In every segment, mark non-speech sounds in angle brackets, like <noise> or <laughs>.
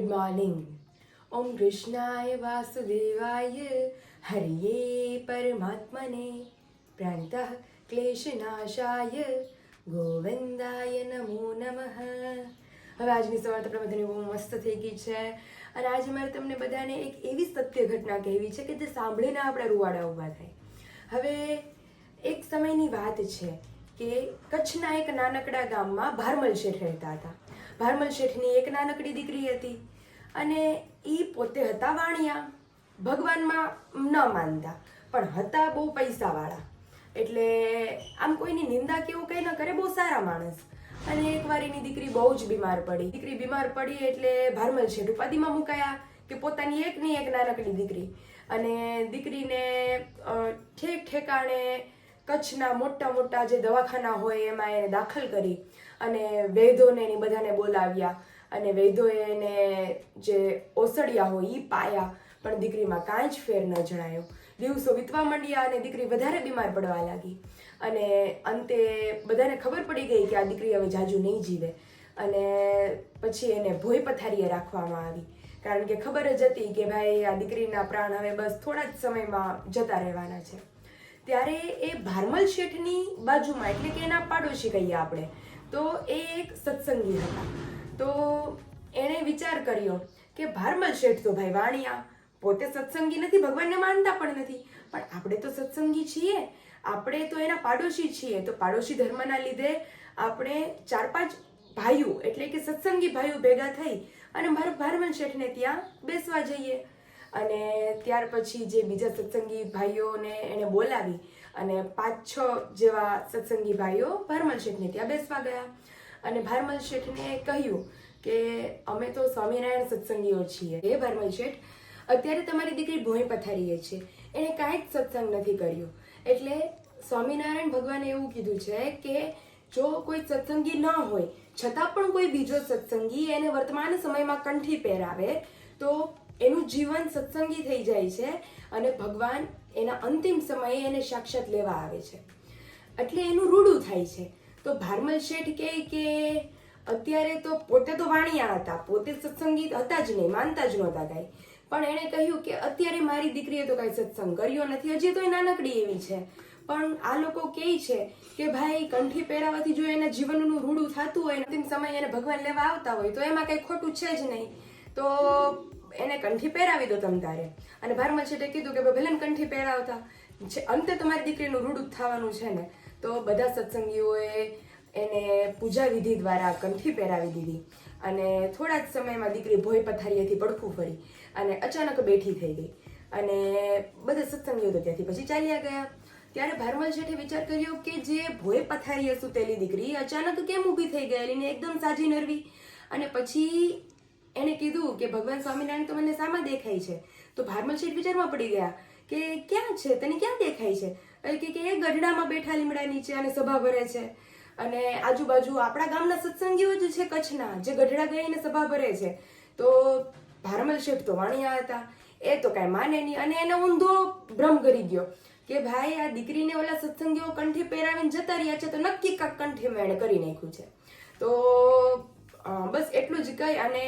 A morning ઓમ કૃષ્ણાય વાસુદેવાય હરિયે પરમાત્મને પ્રાંત ક્લેશનાશાય ગોવિંદાય નમો નમઃ હવે આજની સવાર આપણે બધાને બહુ મસ્ત થઈ ગઈ છે. અને આજે મારે તમને બધાને એક એવી સત્ય ઘટના કહેવી છે કે જે સાંભળીને આપણા રૂવાડા ઊભા થાય. હવે એક સમયની વાત છે કે કચ્છના એક નાનકડા ગામમાં ભારમલ શેઠ રહેતા હતા. ભારમલ શેઠની એક નાનકડી દીકરી હતી. અને એ પોતે હતા વાણિયા. ભગવાનમાં ન માનતા. પણ હતા બહુ પૈસાવાળા. એટલે આમ કોઈની નિંદા કે એવું કંઈ ન કરે, બહુ સારા માણસ. અને એકવાર એની દીકરી બહુ જ બીમાર પડી. દીકરી બીમાર પડી એટલે ભારમલ શેઠ ઉપાધિમાં મુકાયા કે પોતાની એકની એક નાનકડી દીકરી. અને દીકરીને ઠેક ઠેકાણે કચ્છના મોટા મોટા જે દવાખાના હોય એમાં એને દાખલ કરી અને વૈદ્યોને એની બધાને બોલાવ્યા. અને વૈદોએ એને જે ઓસડિયા હોય એ પાયા. પણ દીકરીમાં કાંઈ જ ફેર ન જણાયો. દિવસો વીતવા માંડ્યા અને દીકરી વધારે બીમાર પડવા લાગી. અને અંતે બધાને ખબર પડી ગઈ કે આ દીકરી હવે જાજુ નહીં જીવે. અને પછી એને ભોય પથારીએ રાખવામાં આવી. કારણ કે ખબર જ હતી કે ભાઈ, આ દીકરીના પ્રાણ હવે બસ થોડા જ સમયમાં જતા રહેવાના છે. ત્યારે એ ભારમલ શેઠની બાજુમાં, એટલે કે એના પાડોશી કહીએ આપણે, તો એ એક સત્સંગી હતા. તો એણે વિચાર કર્યો કે ભારમલ શેઠ તો ભાઈ વાણિયા પોતે સત્સંગી નથી, ભગવાનને માનતા પણ નથી. પણ આપણે તો સત્સંગી છીએ, આપણે તો એના પાડોશી છીએ. તો પાડોશી ધર્મના લીધે આપણે ચાર પાંચ ભાઈઓ, એટલે કે સત્સંગી ભાઈઓ ભેગા થઈ અને મારા ભારમલ શેઠને ત્યાં બેસવા જઈએ. અને ત્યાર પછી જે બીજા સત્સંગી ભાઈઓને એણે બોલાવી અને પાંચ છ જેવા સત્સંગી ભાઈઓ ભારમલ શેઠને ત્યાં બેસવા ગયા. અને ભારમલ શેઠને કહ્યું કે અમે તો સ્વામિનારાયણ સત્સંગીઓ છીએ. હે ભારમલ શેઠ, અત્યારે તમારી દીકરી ભોંય પથારીએ છે. એણે કાંઈ જ સત્સંગ નથી કર્યો. એટલે સ્વામિનારાયણ ભગવાને એવું કીધું છે કે જો કોઈ સત્સંગી ન હોય, છતાં પણ કોઈ બીજો સત્સંગી એને વર્તમાન સમયમાં કંઠી પહેરાવે, તો એનું જીવન સત્સંગી થઈ જાય છે અને ભગવાન એના અંતિમ સમયે એને સાક્ષાત લેવા આવે છે. એટલે એનું રૂડું થાય છે. તો ભારમલ શેઠ કહે કે અત્યારે તો પોતે તો વાણિયા હતા, પોતે સત્સંગી હતા જ નહીં, માનતા જ નહોતા કાંઈ. પણ એણે કહ્યું કે અત્યારે મારી દીકરીએ તો કાંઈ સત્સંગ કર્યો નથી, હજી તો એ નાનકડી એવી છે. પણ આ લોકો કહે છે કે ભાઈ, કંઠી પહેરાવાથી જો એના જીવનનું રૂડું થતું હોય, અંતિમ સમય એને ભગવાન લેવા આવતા હોય, તો એમાં કંઈ ખોટું છે જ નહીં. તો એને કંઠી પહેરાવી દો તમ તારે. અને ભારમલ શેઠે કીધું કે ભલે ને કંઠી પહેરાવતા અંતે તમારી દીકરીનું રૂડું થવાનું છે ને તો બધા સત્સંગીઓએ એને પૂજા વિધિ દ્વારા કંઠી પહેરાવી દીધી. અને થોડા જ સમયમાં દીકરી ભોય પથારીએથી પડખું ફરી અને અચાનક બેઠી થઈ ગઈ. અને બધા સત્સંગીઓ તો ત્યાંથી પછી ચાલ્યા ગયા. ત્યારે ભારમલ શેઠે વિચાર કર્યો કે જે ભોય પથારીએ સુતેલી દીકરી અચાનક કેમ ઊભી થઈ ગયેલી ને એકદમ સાજી નરવી. અને પછી એણે કીધું કે, ભગવાન સ્વામિનારાયણ તો મને સામા દેખાય છે. તો ભારમલ શેઠ વિચારમાં પડી ગયા કે, ક્યાં છે? તને ક્યાં દેખાય છે? કે કે એ ગઢડામાં બેઠા લીમડા નીચે અને સભા ભરે છે. અને આજુબાજુ આપણા ગામના સત્સંગીઓ જ છે કચ્છના, જે ગઢડા ગઈને સભા ભરે છે. તો ભારમલ શેઠ તો વાણિયા હતા. એ તો કાંઈ માને નહીં. અને એને ઊંધો ભ્રમ કરી ગયો કે ભાઈ, આ દીકરીને ઓલા સત્સંગીઓ કંઠી પહેરાવીને જતા રહ્યા છે તો નક્કી કાંક કંઠી મેળ કરી નાખ્યું છે. તો બસ એટલું જ કહી અને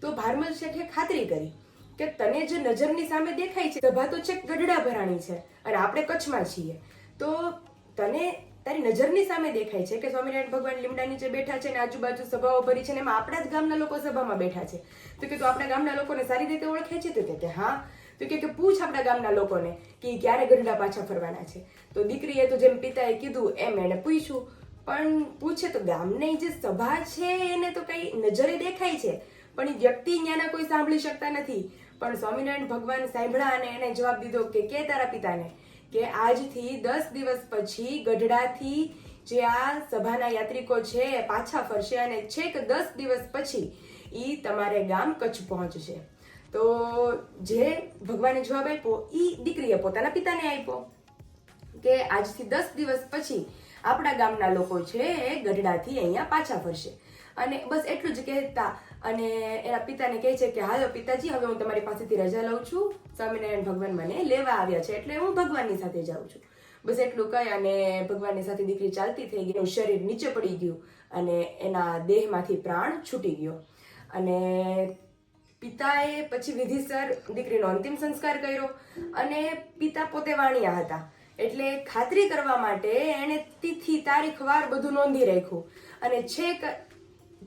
તો ભારમલ શેઠે ખાતરી કરી. કે તને જે નજરની સામે દેખાય છે, સભા તો છે ગઢડા ભરાણી છે અને આપણે કચ્છમાં છીએ. તો તને તારી નજરની સામે દેખાય છે કે સ્વામિનારાયણ ભગવાન લીમડા નીચે બેઠા છે અને આજુબાજુ સભાઓ ભરી છે ને એમાં આપણા જ ગામના લોકો સભામાં બેઠા છે. તો કે તું આપણા ગામના લોકોને સારી રીતે ઓળખે છે? તો કે હા. તો કે પૂછ આપણા ગામના લોકોને કે ક્યારે ગઢડા પાછા ફરવાના છે? તો દીકરીએ તો જેમ પિતાએ કીધું એમ એણે પૂછ્યું. પણ પૂછે તો ગામની જે સભા છે એને તો કઈ નજરે દેખાય છે. પણ એ વ્યક્તિ ત્યાંના કોઈ સાંભળી શકતા નથી. પણ સ્વામિનારાયણ ભગવાન સાંભળા અને એને જવાબ દીધો કે કે તારા પિતાને? કે આજથી દસ દિવસ પછી ગઢડાથી જે આ સભાના યાત્રિકો છે એ પાછા ફરશે અને છેક દસ દિવસ પછી એ તમારે ગામ કચ્છ પહોંચશે. તો જે ભગવાને જવાબ આપ્યો એ દીકરીએ પોતાના પિતાને આપ્યો કે આજથી દસ દિવસ પછી આપણા ગામના લોકો છે એ ગઢડાથી અહીંયા પાછા ફરશે. અને બસ એટલું જ કહેતા અને એના પિતાને કહે છે કે, હાલો પિતાજી, હવે હું તમારી પાસેથી રજા લઉં છું. સ્વામિનારાયણ ભગવાન મને લેવા આવ્યા છે, એટલે હું ભગવાનની સાથે જાઉં છું. બસ એટલું કહી અને ભગવાનની સાથે દીકરી ચાલતી થઈ ગઈ, એનું શરીર નીચે પડી ગયું અને એના દેહમાંથી પ્રાણ છૂટી ગયો. અને પિતાએ પછી વિધિસર દીકરીનો અંતિમ સંસ્કાર કર્યો અને પિતા પોતે વાણિયા હતા. એટલે ખાતરી કરવા માટે એણે તિથિ, તારીખ, વાર બધું નોંધી રાખ્યું. અને છેક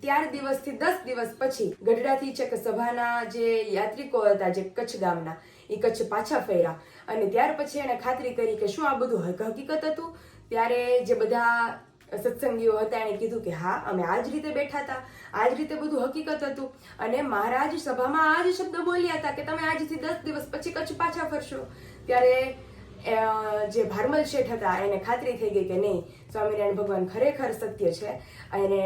ત્યાર દિવસથી દસ દિવસ પછી ગઢડાથી છેક સભાના જે યાત્રિકો હતા, જે કચ્છ ગામના, એ કચ્છ પાછા ફર્યા. અને ત્યાર પછી એણે ખાતરી કરી કે શું આ બધું હકીકત હતું? ત્યારે જે બધા સત્સંગીઓ હતા, એણે કીધું કે હા, અમે આ જ રીતે બેઠા હતા. આ જ રીતે બધું હકીકત હતું. અને મહારાજ સભામાં આ જ શબ્દ બોલ્યા હતા કે તમે આજથી દસ દિવસ પછી કચ્છ પાછા ફરશો. ત્યારે જે ભારમલ શેઠ હતા, એને ખાતરી થઈ ગઈ કે નહીં, સ્વામિનારાયણ ભગવાન ખરેખર સત્ય છે. અને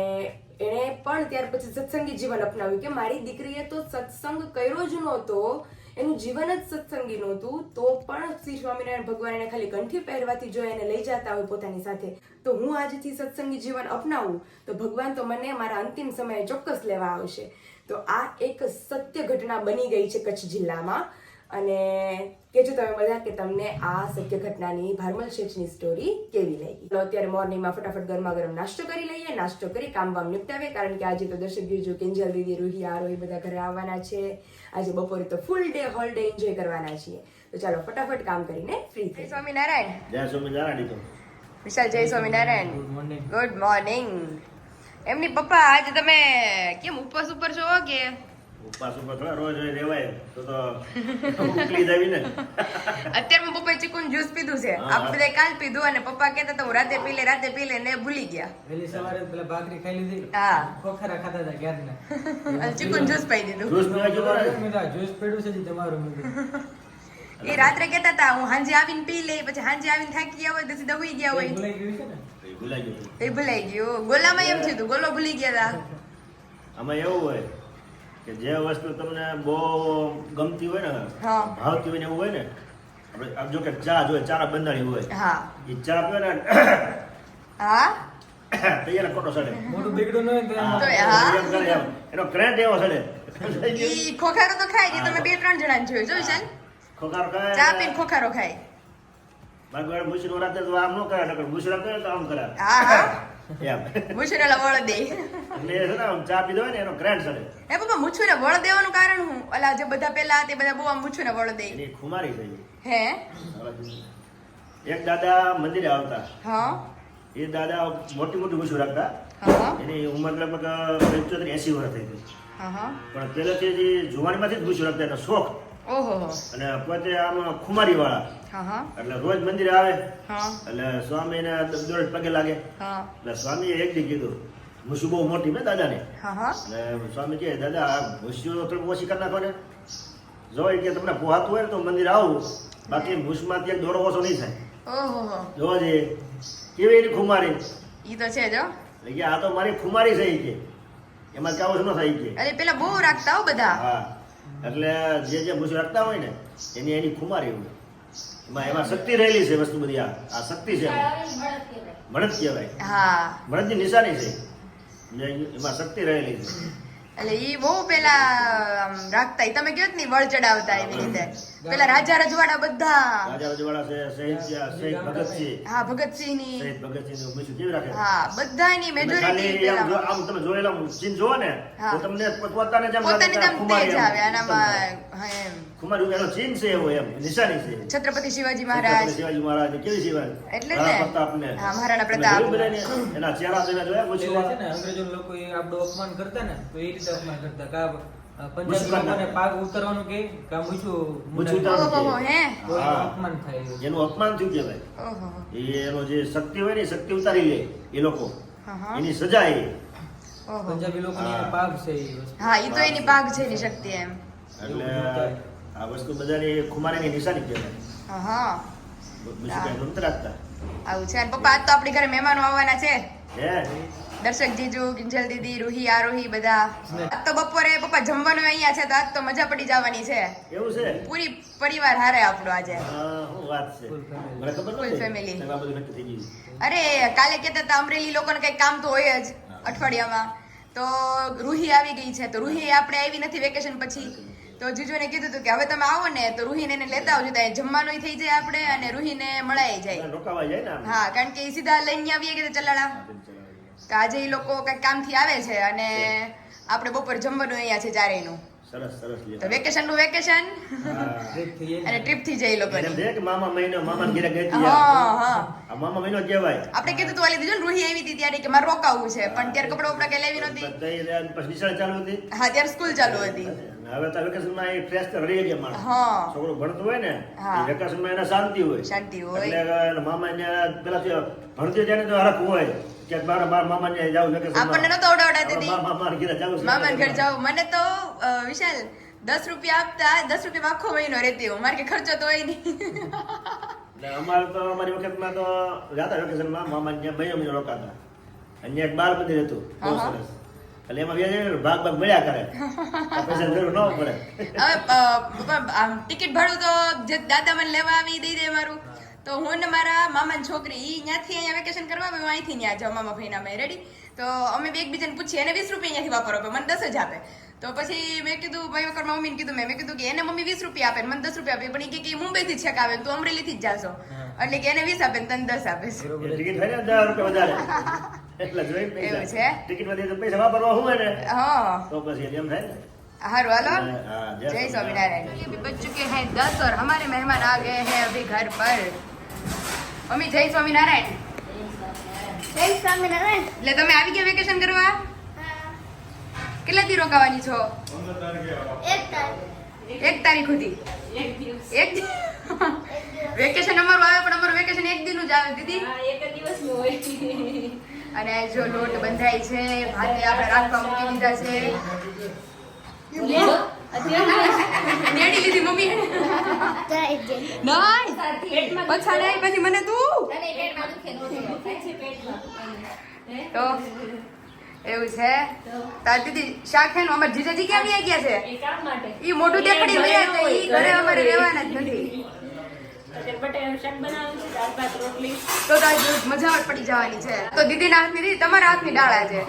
એણે પણ ત્યાર પછી સત્સંગી જીવન અપનાવ્યું કે મારી દીકરીએ તો સત્સંગ કર્યો જ નહોતો, એનું જીવન જ સત્સંગી નહોતું, તો પણ શ્રી સ્વામિનારાયણ ભગવાન એને ખાલી કંઠી પહેરવાથી જો એને લઈ જતા હોય પોતાની સાથે, તો હું આજથી સત્સંગી જીવન અપનાવું? તો ભગવાન તો મને મારા અંતિમ સમયે ચોક્કસ લેવા આવશે. તો આ એક સત્ય ઘટના બની ગઈ છે કચ્છ જિલ્લામાં. અને કહેજો તમે બધા કે તમને આ સત્ય ઘટનાની ભારમલ શેઠની સ્ટોરી કેવી લાગી? તો અત્યારે મોર્નિંગમાં ફટાફટ ગરમા ગરમ નાસ્તો કરી લઈએ નાસ્તો કરી કામ વામ નિપટાવે કારણ કે આજે તો દર્શક જો કિંજલ દીદી રૂહી આરો એ બધા ઘરે આવવાના છે. આજે બપોરે તો full day whole day enjoy કરવાના છીએ. તો ચાલો ફટાફટ કામ કરીને ફ્રી થઈ સ્વામિનારાયણ. જય સ્વામિનારાયણ વિશાલ જય Swaminarayan. Good morning good morning એમની પપ્પા આજે તમે કેમ ઉપવાસ ઉપર છો કે ઉપવાસ ઉપર રોજ રોજ રેવાય. તો તો ઉકલી જાવી ને. અત્યારમાં પપ્પાએ ચીકુનું જ્યુસ પીધું છે. આપણે બધાએ કાલ પીધું અને પપ્પા કહેતા હતા હું રાતે પી લે રાતે પી લે ને ભૂલી ગયા. વહેલી સવારે પેલા ભાખરી ખાઈ લીધી. હા. ખોખરા ખાતા હતા ક્યારના અને ચીકુનું જ્યુસ પાઈ દીધું. જ્યુસ પીવા જ્યુસ પડ્યું છે તમારું એ રાત્રે કહેતા હતા હું હાંજે આવીને પી લે પછી હાંજે આવીને થાકી ગયા હોય પછી દવાઈ ગયા હોય. ભૂલાઈ ગયું છે ને? ભૂલાઈ ગયું. એ ભૂલાઈ ગયું. ગોલામાં એમ થયું ગોલો ભૂલી ગયા હતા. આમાં એવું હોય કે જે વસ્તુ તમને બહુ ગમતી હોય ને ભાવતી હોય ને એવું હોય ને આપણે જો કે ચા જોઈએ ચારા બંધાણી હોય. હા. એ ચા પીવે ને હા? તૈયાર ખોટો સડે. મોટું બિગડું. એનો ક્રેટ એવો સડે. ઈ ખોખારો તો ખાય કે તમે બે ત્રણ જણા જોયું જોયું છે ખોખારો ખાય ચા પીને ખોખારો ખાય. ઘરે મુશીનો રાતે તો આમ ન કરે નકર મુશીરા કરે તો આમ કરે હા હા. એમ. મુછુરેલા લવળ દે એટલે છે ને ચા પીધો હોય ને એનો કરંટ સડે એ પપ્પા ને વળ દેવાનું કારણ હું ઓલા જે બધા પેલા તે બધા બહુ આમ મુછુને વળ દે. એની ખુમારી થઈ ગઈ. હે? એક દાદા મંદિરે આવતા. હા. એ દાદા મોટી મોટી મૂછું રાખતા. એની ઉંમર લગભગ પંચોતેર એસી વર્ષ થઈ ગઈ. પણ પહેલેથી જ જુવાનીમાંથી જ મૂછું રાખતા એનો શોખ. ઓહો. અને પોતે આમ ખુમારી વાળા એટલે રોજ મંદિરે આવે. એટલે એટલે સ્વામીને દોડ પગે લાગે. એટલે સ્વામીએ એક દી કીધું મૂછું બહુ મોટી ને દાદાને. હા હા. એટલે સ્વામી કહે દાદા આ મૂછીઓ તમે ઓછી કરી નાખો ને. જો કે તમને પોહાતું હોય ને તો મંદિર આવું. બાકી ભૂસમાંથી એક દોરો ઓછો નહીં થાય. જો જોવા જઈએ કેવી એની ખુમારી? ઈ તો છે જો એટલે કે આ તો મારી ખુમારી છે ઈ કે. એમાં કાવું ન થાય કે. અરે પેલા બહુ રાખતા હો બધા. હા. એટલે જે જે મૂછ રાખતા હોય ને એની એની ખુમારી હોય. એમાં એમાં શક્તિ રહેલી છે વસ્તુ બધી આ. આ શક્તિ છે. મળદ કહેવાય. હા. મળદની નિશાની છે. જે એમાં શક્તિ રહેલી છે. એટલે ઈ બહુ પેલા રાખતા તમે કયો ને વળ ચડાવતા એવી રીતે પેલા રાજા રજવાડા બધા. રાજા રજવાડા છે શહીદ શહીદ ભગતસિંહ. હા ભગતસિંહની શહીદ ભગતસિંહ મૂછ કેવી રાખે? હા બધાની મેજોરિટી આમ તમે જોયેલા ચીન જોવો ને. તો તમને પોતાને જેમ પોતાની ખુમારી તેજ આવે આનામાં હા એમ. ખુમારી એનો ચીન છે એવો એમ નિશાની છે છત્રપતિ શિવાજી મહારાજ. શિવાજી મહારાજ કેવી શિવાજી? એટલે ને. પ્રતાપને. હા, મહારાણા પ્રતાપ. એના ચહેરા તમે જોયા? પછી છે ને અંગ્રેજો લોકો એ આપણું અપમાન કરતા ને તો એ રીતે અપમાન કરતા કા અ, પંજાબી લોકોને પાગ ઉતરવાનું કે કા મૂછું મૂછું ઉતારવાનું. હે તો એનું હા. અપમાન થાય એનું અપમાન થયું કહેવાય. ઓહો એ એનો જે શક્તિ હોય ને શક્તિ ઉતારી લે એ લોકો. હા હા. એની સજા એ. પંજાબી લોકોની. પાગ છે એ હા એ તો એની ભાગ છે એની શક્તિ એમ. એટલે આ વસ્તુ બધાને ખુમારીની નિશાની કહેવાય. હા હા બીજું કઈ નહોતું રાખતા. આવું છે. પપ્પા આજ તો આપણી ઘરે મહેમાનો આવવાના છે. હે? દર્શક જીજુ કિંજલ દીદી રૂહી આરોહી બધા. આજ તો બપોરે પપ્પા જમવાનું અહીંયા છે તો આજ તો મજા પડી જવાની છે. એવું છે? પૂરી પરિવાર હારે આપણો આજે. થઈ ગયું અરે કાલે કહેતા હતા અમરેલી લોકોને કંઈક કામ તો હોય જ અઠવાડિયામાં. તો રૂહી આવી ગઈ છે. તો રૂહી આપણે આવી નથી વેકેશન પછી. તો જીજુને કીધું હતું કે હવે તમે આવો ને તો રૂહીને એને લેતા આવજો. ત્યાં જમવાનું થઈ જાય આપણે અને રૂહીને મળાઈ જાય. રોકાવા જાય ને આમ. હા કારણ કે સીધા લઈને આવીએ કે ચલાડા તો આજે એ લોકો કંઈક કામથી આવે છે અને આપણે બપોર જમવાનું અહીંયા છે ચારેયનું. સરસ સરસ લ્યો. તો વેકેશન. નું. વેકેશન અને ટ્રીપથી એમ લોકોની મામા મહિનો મામા ઘેરે ગઈ હા હા. મામા મહિનો કહેવાય. આપણે કીધું તું દીધું રૂહી આવી હતી ત્યારે કે મારે રોકાવું છે પણ ત્યારે કપડા બપડા કે લેવી નહોતી. પછી નિશાળ ચાલુ હતી? હા ત્યારે સ્કૂલ ચાલુ હતી. હવે તો વેકેશનમાં એ ફ્રેશ તો રહી ગયા માણસ. હા. છોકરો ભણતું હોય ને વેકેશનમાં એને શાંતિ હોય. શાંતિ હોય. એટલે મામા ને પેલા તો ભણતી જાય ને તો હરખ હોય. કે મારા મારા મામા ને જાવ આપણને નતો. મામા મારા ઘરે જાવું છે. મામાને ઘર જાવ મને તો વિશાલ દસ રૂપિયા આપતા દસ રૂપિયા આખો મહિનો રહેતી હું મારે કે ખર્ચો તો હોય નહીં. અમારે તો અમારી વખતમાં તો જાતા વેકેશનમાં મામા ને ત્યાં મહિનો રોકાતા. અહીંયા એક બાર બધી હતું બહુ. સરસ. એટલે એમાં વ્યાજ ભાગ ભાગ મળ્યા કરે. પૈસા જરૂર ન પડે. હવે ટિકિટ ભાડું તો જે દાદા મને લેવા આવી દઈ દે મારું. તો હું ને મારા મામાની છોકરી ઈ ત્યાંથી અહીંયા વેકેશન કરવા આવે હું અહીંથી ત્યાં જાઉં મામા ભાઈના મેં રેડી તો અમે બે એકબીજાને પૂછીએ એને વીસ રૂપિયા અહીંયાથી વાપરો મને દસ જ આપે. તો પછી મેં કીધું ભાઈ વખત મમ્મીને કીધું મેં મેં કીધું કે એને મમ્મી વીસ રૂપિયા આપે મને દસ રૂપિયા આપે પણ એ કે મુંબઈથી જ છેક આવે તું અમરેલીથી જ જાશો. એટલે કે એને વીસ આપે ને તને દસ આપે. છે બરોબર જ. ટિકિટ થાય ને દસ રૂપિયા વધારે એટલે જોઈ એવું છે? પૈસા ટિકિટ માંથી તો પૈસા વાપરવા હોય ને હા તો પછી એમ થાય ને हारो हेलो हाँ, जय जय स्वामीनारायण। स्वामीनारायण अभी बज चुके हैं दस और हमारे मेहमान आ गए हैं अभी घर पर મમ્મી જય સ્વામિનારાયણ જય સ્વામિનારાયણ એટલે તમે આવી ગયા વેકેશન કરવા કેટલા દી રોકાવાની છો એક તારીખ એક તારીખ સુધી એક દી- વેકેશન અમારું આવે પણ અમારું વેકેશન એક દિનનું જ આવે દીદી અને જો લોટ બંધાય છે ભાતે આપણે રાખવા મૂકી દીધા છે. મોટું. દેખાડી ઘરે અમારે રહેવાના જ નથી. તો તો મજા પડી જવાની છે. તો દીદીના હાથની દીદી તમારા હાથની ડાળા છે?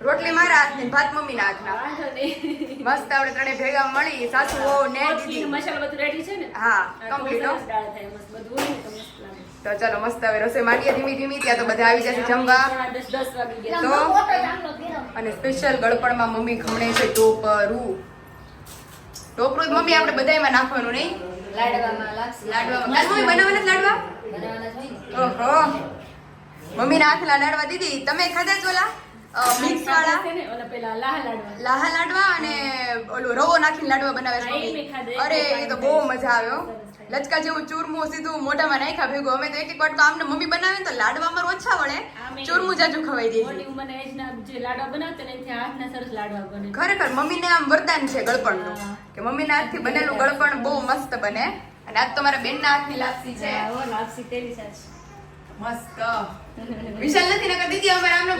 રોટલી મારા હાથની ને ભાત મમ્મીના હાથના. મસ્ત આપણે ત્રણે ભેગા મળી સાસુ ને દીદી. હા કમ્પ્લીટ હો. તો ચલો મસ્ત હવે રસોઈ માંડીએ ધીમી ધીમી ત્યાં તો બધા આવી જશે જમવા. તો અને સ્પેશિયલ ગળપણમાં મમ્મી ખમણે છે ટોપરું. ટોપરું મમ્મી આપણે બધાયમાં નાખવાનું નહીં? લાડવામાં કાલ મમ્મી બનાવવાના જ લાડવા? ઓહો. મમ્મીના હાથના લાડવા દીદી તમે ખાધા ચોલા મિક્સ વાળા? લાહા લાડવા. અને ઓલું રવો નાખીને લાડવા બનાવે છે અરે એ એ તો બહુ મજા આવ્યો. લચકા જેવું ચૂરમું સીધું મોઢામાં નાખ્યા ભેગું. અમે તો એક એક વાટકો આમને મમ્મી બનાવે ને તો લાડવા અમારું ઓછા વળે. ચૂરમું જાજુ ખવાઈ દે મોટી ઉંમરના એજના જે લાડવા બનાવતા ને એનાથી હાથના સરસ લાડવા બને. ખરેખર મમ્મીને આમ વરદાન છે ગળપણનું. નું કે મમ્મીના હાથથી બનેલું ગળપણ બહુ મસ્ત બને. અને આજ તો મારા બેનના હાથની લાપસી છે. લાપસી તેરી સાચી. મસ્ત. વિશાલ નથી નકર દીદી અમારે આમને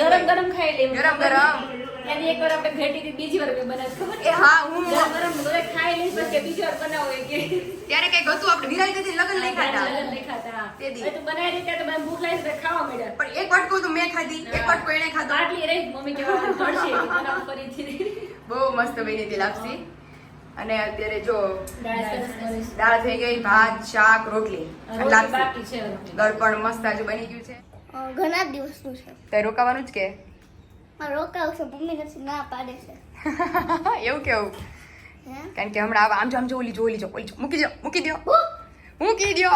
ગરમ ગરમ ખાઈ લે. ગરમ ગરમ. એની એક વાર આપણે ભેટી હતી બીજી વાર મેં બનાવી ખબર એ હા હું ગરમ ગરમ બધા ખાઈ લઈશ પછી બીજી વાર બનાવો કે. ત્યારે કંઈક હતું આપણે વિરાઈ દીદી લગન નહીં ખાતા લગન નહીં ખાતા તે દી. તો બનાવી દે ત્યારે તો મને ભૂખ લાગી તો ખાવા મળ્યા પણ એક વાટકો તો મેં ખાધી એક વાટકો એને ખાધો. આટલી રહી મમ્મી કેવા પડશે બનાવ ફરીથી બહુ મસ્ત બની હતી લાપસી. અને અત્યારે જો દાળ થઈ ગઈ ભાત શાક રોટલી. ગળપણ મસ્ત આજે બની ગયું છે. ઘણા દિવસનું છે. તો રોકાવાનું જ કે? રોકાવું છે મમ્મી નથી ના પાડે છે. <laughs> એવું કેવું? કારણ કે હમણાં આમ જો આમ જો ઓલી જો ઓલી જો ઓલી જો. મૂકી દો મૂકી દો. મૂકી દો.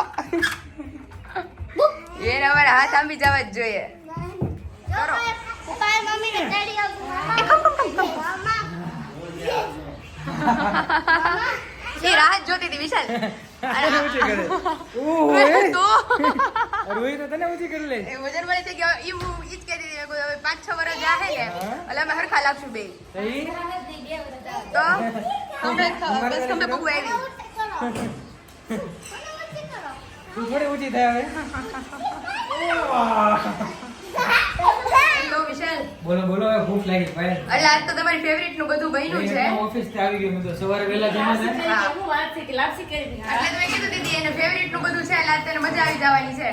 એ અમારે હાથ આંબી જવા જ જોઈએ. કરો. એ <laughs> રાહ જ જોતી હતી વિશાલ. તો. અરે તને ઊંચી કરી લે. વજન મળે છે કે ઈ ઈ જ કે હવે પાંચ છ વર્ષ જાહે ને એટલે અમે હરખા લાગશું બે. તો? તમે બસ તમે બહુ આવી તું થોડી ઊંચી થાય હવે? બોલો બોલો હવે ભૂખ લાગી ભાઈ. એટલે આજ તો તમારી ફેવરિટનું બધું બન્યું છે. ઓફિસથી આવી ગયો મેં તો. સવારે વહેલા જમા છે હું વાત છે કે લાપસી કરી એટલે તો કીધું દીદી એને ફેવરિટનું બધું છે એટલે આજ તને મજા આવી જવાની છે.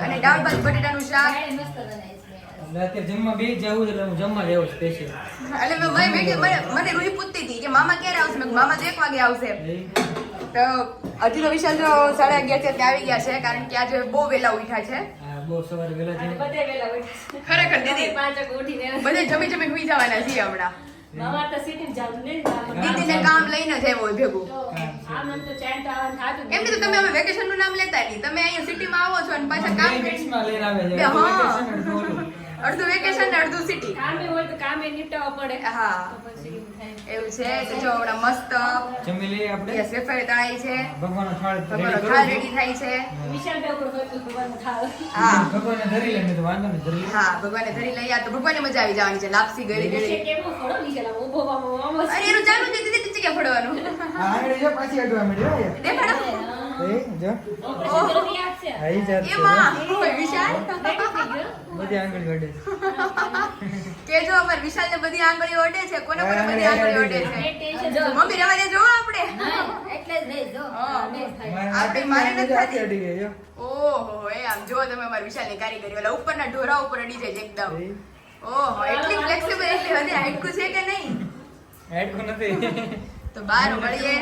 અને દાળ ભાત બટેટાનું શાક. મસ્ત બનાવી. એટલે જમવા બે જવું એટલે હું જમવા જ સ્પેશિયલ એટલે મેં મેં- મેં મને મને રૂહી પૂછતી હતી કે મામા ક્યારે આવશે? મેં મામા એક વાગે આવશે. તો હજી તો વિશાલ જો સાડા અગિયાર છે ત્યાં આવી ગયા છે કારણ કે આજે બહુ વહેલા ઉઠ્યા છે. બહુ સવારે વહેલા અને બધે વહેલા ઉઠે ખરેખર દીદી પાંચ ઉઠીને બધે જમી જમી સુઈ જવાના છીએ હમણાં. મામા તો સિટી જવું ને દીદીને કામ લઈને જ આવ્યો ભેગું. એમ તો તમે હવે વેકેશનનું નામ લેતા નહીં. તમે અહીંયા સિટીમાં આવો છો અને પાછા કામ લઈને આવે છે. હા. અડધું વેકેશન ને અડધું સિટી કામે હોય તો કામે નિપટાવવા પડે. હા. એવું છે તો જો હમણાં મસ્ત. જમી લઈએ આપણે? યસ વેફર તળાઈ છે. ભગવાનનો થાળ ભગવાનનો થાળ રેડી થાય છે. વિશાલ ઉપર ભગવાનનો થાળ. હા. ભગવાનને ધરી લઈને તો વાંધો નહીં ધરી હા ભગવાનને ધરી લઈ આ તો ભગવાનને મજા આવી જવાની છે લાપસી ગળી ગળી કેવો ફળો નીચે લાવો ઊભો આમ અરે એનું ચાલુ દીધી ટીચી ક્યાં ફોડવાનું. આ આંગળી પાછી અડવા મળ્યો હો દેખાડો એ જો ઓપરેશન જરૂરિયાત છે. આ ઈ જાત છે. બધી આંગળી અડે છે. કેજો અમાર વિશાલ ને બધી આંગળીઓ ઓડે છે કોને કોને બધી આંગળીઓ ઓડે છે એક tension જો. મમ્મી રવા દે જો આપણે એટલે જ જો. મારે આપણે મારે નથી થતી. અડી ગઈ જો. ઓહો એ આમ જો તમે અમાર વિશાલની કારીગરી ઓલા ઉપરના ઢોરા ઉપર અડી જાય એકદમ ઓહો એટલી ફ્લેક્સિબલ એટલી હાઈટકું છે કે નહીં નથી તો બાર મળીએ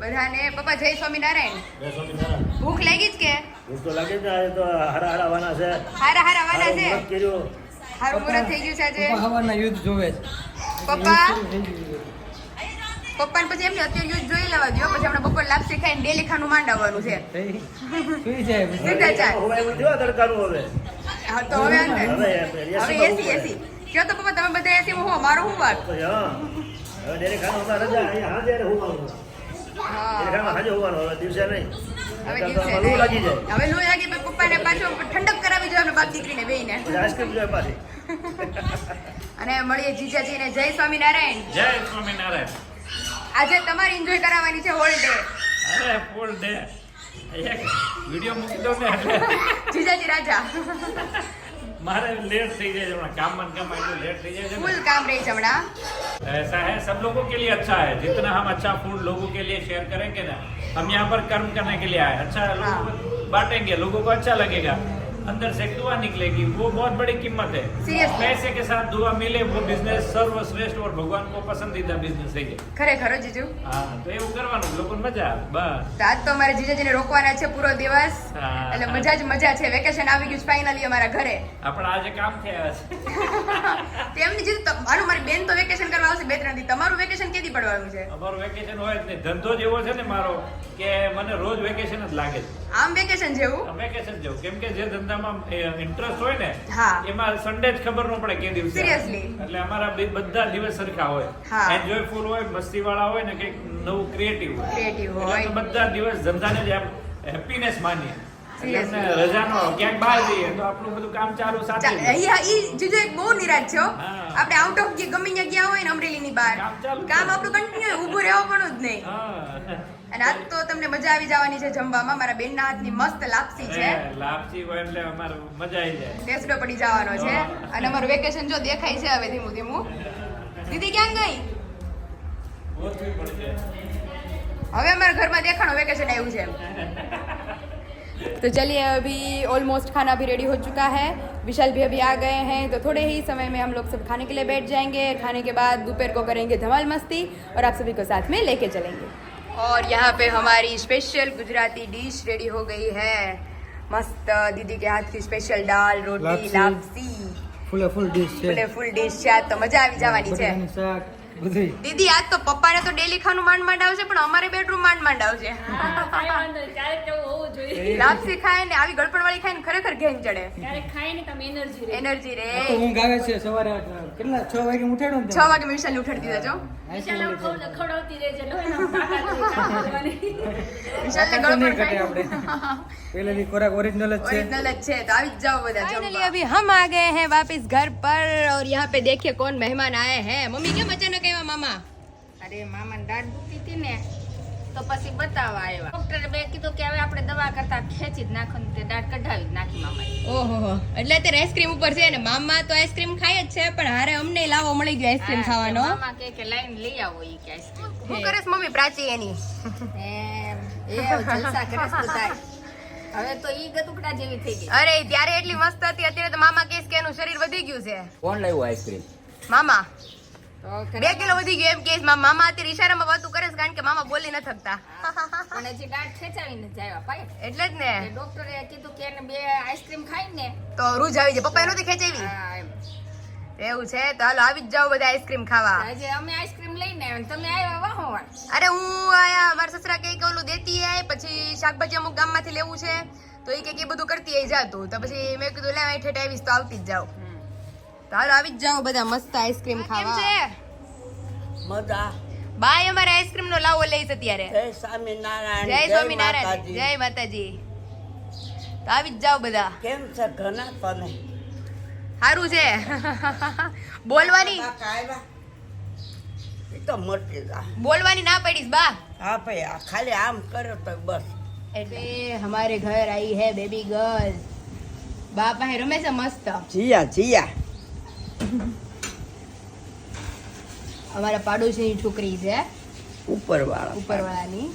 બધાને પપ્પા જય સ્વામિનારાયણ. જય સ્વામિનારાયણ. ભૂખ લાગી જ કે? ભૂખ તો લાગે જ ને આજે તો હારા હારા વાના છે. હારા હારા વાના છે હારું મુરત થઈ ગયું છે આજે. પપ્પા યુદ્ધ જોવે છે. પપ્પા? થઈ પપ્પાને પછી એમને અત્યારે યુદ્ધ જોઈ લેવા દો પછી આપણે બપોર લાપસી ખાઈને ડેલી ખાનું માંડવાનું છે. સીધા ચાલ. હવે હા તો હવે હવે એસી એસી કયો તો પપ્પા તમે બધા એસી માં હો મારો હું વાત? હવે ડેલી ખાનું રજા અહીંયા હા હોવાનું હું ખાવાનું <laughs> અને મળીએ જીજાજીને. જય સ્વામિનારાયણ. જય સ્વામિનારાયણ. આજે તમારે એન્જોય કરાવવાની છે હોલ ડે અરે ફૂલ ડે એક વીડિયો મૂકી દો ને <laughs> જીજાજી રાજા. મારે લેટ થઈ જાય છે હમણાં કામમાં ને કામમાં એટલું લેટ થઈ જાય છે ને ફૂલ કામ રહી છે હમણાં ऐसा है सब लोगों के लिए अच्छा है जितना हम अच्छा फूड लोगों के लिए शेयर करेंगे ना हम यहाँ पर कर्म करने के लिए आए अच्छा लोगों को बांटेंगे लोगों को अच्छा लगेगा अंदर से एक दुआ निकलेगी वो बहुत बड़ी कीमत है Seriously. पैसे के साथ दुआ मिले वो बिजनेस सर्वश्रेष्ठ और भगवान को पसंदीदा बिजनेस है ये ખરેખર હો જીજુ હા તો એવું કરવાનું લોકોને મજા આવે બસ તો આજ તો અમારે જીજાજીને રોકવાના છે પૂરો દિવસ હા. એટલે મજા જ મજા છે વેકેશન આવી ગયું ફાઇનલી અમારા ઘરે આપણા આજે કામ થયા છે <laughs> તેમની જીજુ તો- મારું મારી બેન તો વેકેશન કરવા આવશે બે ત્રણ દી તમારું વેકેશન કેદી પડવાનું છે અમારું વેકેશન હોય જ નહીં ધંધો જ એવો છે ને મારો કે મને રોજ વેકેશન જ લાગે છે આમ વેકેશન જેવું વેકેશન જેવું કેમ કે જે ધંધામાં ઇન્ટરેસ્ટ હોય ને એમાં સન્ડે જ ખબર ન પડે કે દિવસે. એટલે અમારા બધા દિવસ સરખા હોય. એન્જોયફુલ હોય મસ્તી વાળા હોય ને કંઈક નવું ક્રિએટિવ હોય. બધા દિવસ ધંધાને જ હેપીનેસ માનીએ. આપણું આઉટ ઓફ ગમે ત્યાં ગયા હોય ને અમરેલી ની બહાર. કામ. આપણું કન્ટિન્યુ ઊભું રહેવાનું જ નહીં. અને આજ તો તમને મજા આવી જવાની છે જમવામાં મારા બેનના હાથની મસ્ત લાપસી છે અરે, લાપસી હોય એટલે અમારે મજા આવી જાય ટેસ્ટો પડી જવાનો છે અને અમારું વેકેશન જો દેખાય છે હવે ધીમું ધીમું દીદી ક્યાં ગઈ ગોતવી પડશે હવે અમારા ઘરમાં દેખાણો વેકેશન આવ્યું છે तो चलिए अभी ऑलमोस्ट खाना भी रेडी हो चुका है विशाल भी अभी आ गए हैं तो थोड़े ही समय में हम लोग सब खाने के लिए बैठ जाएंगे खाने के बाद दोपहर को करेंगे धमाल मस्ती और आप सभी को साथ में लेके चलेंगे और यहाँ पे हमारी स्पेशल गुजराती डिश रेडी हो गई है मस्त दीदी के हाथ की स्पेशल दाल रोटी લાપસી. लापसी ફૂલે ફૂલ ડીશ છે ફૂલે ફૂલ ડિશ છે આજ તો મજા આવી જવાની છે બટાકાનું શાક બધુંય. દીદી આજ તો પપ્પાને તો ડેલી ખાનું માંડ માંડ આવશે પણ અમારે બેડરૂમ માંડ માંડ આવશે હા, કાંઈ વાંધો નહીં. ક્યારેક એવું હોવું જોઈએ લાપસી ખાય ને આવી ગળપણ વાળી ખાય ને ખરેખર ઘેન ચડે ક્યારેક ખાઈ ને તમે એનર્જી રહે એનર્જી રે આ તો ઊંઘ આવે છે સવારે કેટલા છ વાગે ઉઠાડો ને છ વાગે મેં વિશાલને ઉઠાડી દીધા છો વિશાલ આમ ખવડ- ખવડાવતી રહેજે લો એના તાકાત રહે કામ કરવાની. વિશાલને તો નહીં ગળપણ ઘટે ખાય આપણે પહેલેથી ખોરાક ઓરિજિનલ જ છે ओरिजिनल अच्छे है तो अभी जाओ बता फाइनली अभी हम आ गए हैं वापस घर पर और यहाँ पे देखिए कौन मेहमान आए हैं मम्मी કેમ અચાનક આવ્યા મામા? અરે મામાને દાંત દુખતી હતી ને તો પછી બતાવવા આવ્યા. ડોક્ટરે બે કીધું કે હવે આપણે દવા કરતા ખેંચી જ નાખો તે દાંત કઢાવી જ નાખી મામા ઓહો એટલે અત્યારે આઈસ્ક્રીમ ઉપર છે ને મામા તો આઈસ્ક્રીમ ખાય જ છે પણ હારે અમને લાવો મળી ગયો આઈસ્ક્રીમ ખાવાનો. મામા કે કે લાઈન લઈ આવો ઈ કે આઈસ્ક્રીમ હું કરે મમ્મી પ્રાચી એની. એ એ જલસા કરે છે બધાય. હવે તો ઈ ગતુકડા જેવી થઈ ગઈ. અરે ત્યારે એટલી મસ્ત હતી અત્યારે તો મામા કેસ કે એનું શરીર વધી ગયું છે. કોણ લાવ્યું આઈસ્ક્રીમ મામા. બે કિલો વધી ગયો એમ કે મામા અત્યારે ઈશારામાં વાતું કરે છે કારણ કે મામા બોલી ન થકતા <laughs> પણ હજી ગાંઠ ખેંચાવીને જાય પાય એટલે જ ને. ડોક્ટરે કીધું કે એને બે આઈસ્ક્રીમ ખાઈ ને. તો રૂજ આવી જાય. પપ્પા નહોતી ખેંચાવી. એવું છે? તો હાલો આવી જ જાઓ બધા આઈસ્ક્રીમ ખાવા. આજે અમે આઈસ્ક્રીમ લઈને આવ્યા તમે આવ્યા વાહો અરે હું આયા મારા સસરા કે ઓલું દેતી આય પછી શાકભાજી અમુક ગામમાંથી લેવું છે. તો એ કે બધું કરતી આઈ જાતું. તો પછી મેં કીધું લે અહીં ઠેઠ આવીશ તો આવતી જ જાવ હાલો આવી જ જાઓ બધા મસ્ત આઈસ્ક્રીમ ખાવા. છે? મજા. બાય અમારે આઈસ્ક્રીમ નો લાવો લઈશ અત્યારે જય સ્વામિનારાયણ જય સ્વામિનારાયણ માતાજી. જય માતાજી. તો આવી જ જાઓ બધા. કેમ છે ઘણા તને? સારું છે. બોલવાની. તો મટી જા બોલવાની ના પડીશ બા. હા ભાઈ આ ખાલી આમ કરો તો બસ. એટલે હમારે ઘર આઈ હે બેબી ગર્લ બાપા હે રમે છે મસ્ત. જીયા જીયા. <laughs> અમારા પાડોશીની છોકરી છે. ઉપરવાળા. ઉપરવાળાની.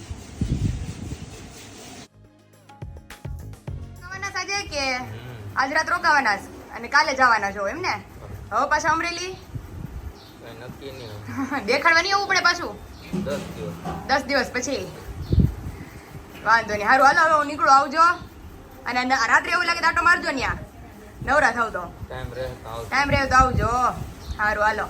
સાજે કે? આજ રાત રોકાવાના છે. અને કાલે જવાના છો એમ ને? હવે પાછા અમરેલી? દેખાડવા નહીં આવવું <laughs> પડે પાછું? દસ દિવસ. પછી. વાંધો નહીં સારું હાલો હવે હું નીકળું આવજો. અને રાત્રે એવું લાગે તો આટો મારજો ન્યા. નવરા થાવ તો? ટાઈમ રહે તો આવજો. સારું હાલો.